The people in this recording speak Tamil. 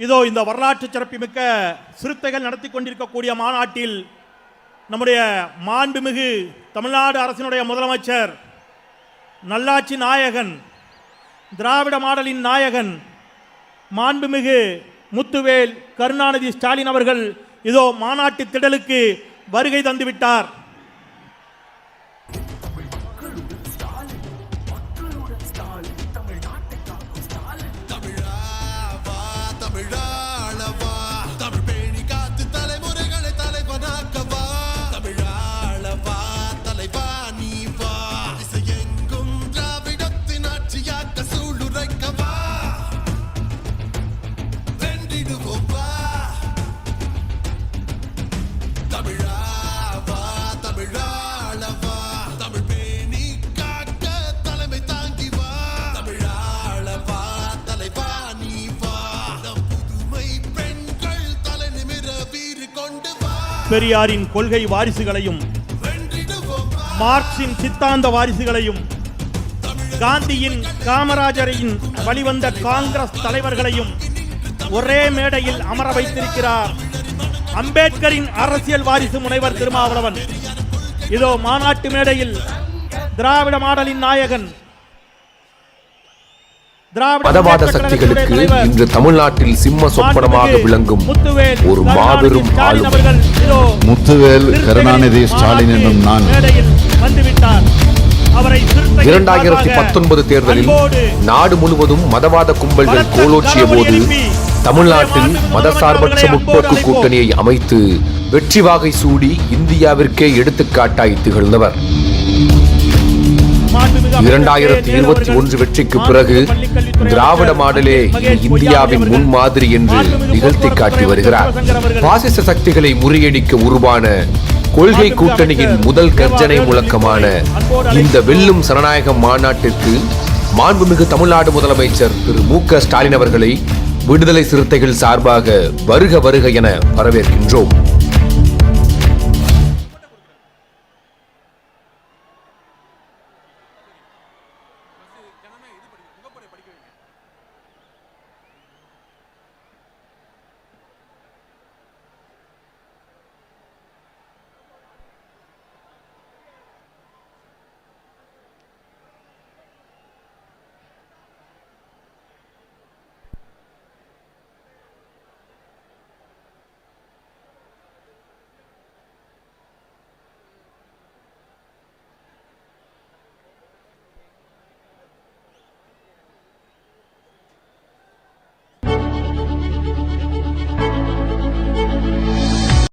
இதோ இந்த வரலாற்று சிறப்புமிக்க சிறுத்தைகள் நடத்தி கொண்டிருக்கக்கூடிய மாநாட்டில் நம்முடைய மாண்புமிகு தமிழ்நாடு அரசினுடைய முதலமைச்சர் நல்லாட்சி நாயகன் திராவிட மாடலின் நாயகன் மாண்புமிகு முத்துவேல் கருணாநிதி ஸ்டாலின் அவர்கள் இதோ மாநாட்டு திடலுக்கு வருகை தந்துவிட்டார். வென்றிடுவோம் வா தமிழாவா தமிழாளவா தமிழ் பேணி காக்க தலைமை தாங்கி வா தமிழாளவா தலைவா நீ வா நம் புதுமை பெண்கள் தலை நிமிர வீறு கொண்டு வா பெரியாரின் கொள்கை வாரிசுகளையும் மார்க்சின் சித்தாந்த வாரிசுகளையும் காந்தியின் காமராஜரின் வழிவந்த காங்கிரஸ் தலைவர்களையும் ஒரே மேடையில் அமர வைத்திருக்கிறார். அம்பேத்கரின் அரசியல் வாரிசு முனைவர் திருமாவளவன். இதோ மாநாட்டு மேடையில் திராவிட மாடலின் நாயகன். திராவிட மதவாத சக்திகளுக்கு இன்று தமிழ்நாட்டில் சிம்ம சொப்பனமாக விளங்கும் முத்துவேல் ஒரு கருணாநிதி மாபெரும் ஆளுமை. முத்துவேல் கருணாநிதி ஸ்டாலின் என்னும் நான். மேடையில் வந்துவிட்டார். இரண்டாயிரத்தி பத்தொன்பது தேர்தலில் நாடு முழுவதும் மதவாத கும்பல்கள் கோலோச்சிய போது தமிழ்நாட்டில் மதசார்பற்ற முற்போக்கு கூட்டணியை அமைத்து வெற்றி வாகை சூடி இந்தியாவிற்கே எடுத்துக்காட்டாய் திகழ்ந்தவர். இரண்டாயிரத்தி. இருபத்தி ஒன்று வெற்றிக்கு பிறகு திராவிட மாடலே இந்தியாவின் பொய்யாமொழி முன்மாதிரி என்று நிகழ்த்தி காட்டி வருகிறார் பாசிச சக்திகளை முறியடிக்க உருவான கொள்கை கூட்டணியின் முதல் கர்ஜனை முழக்கமான இந்த. வெல்லும் சனநாயக மாநாட்டிற்கு மாண்புமிகு தமிழ்நாடு முதலமைச்சர் திரு மு க ஸ்டாலின் அவர்களை விடுதலை சிறுத்தைகள் சார்பாக வருக வருக என வரவேற்கின்றோம்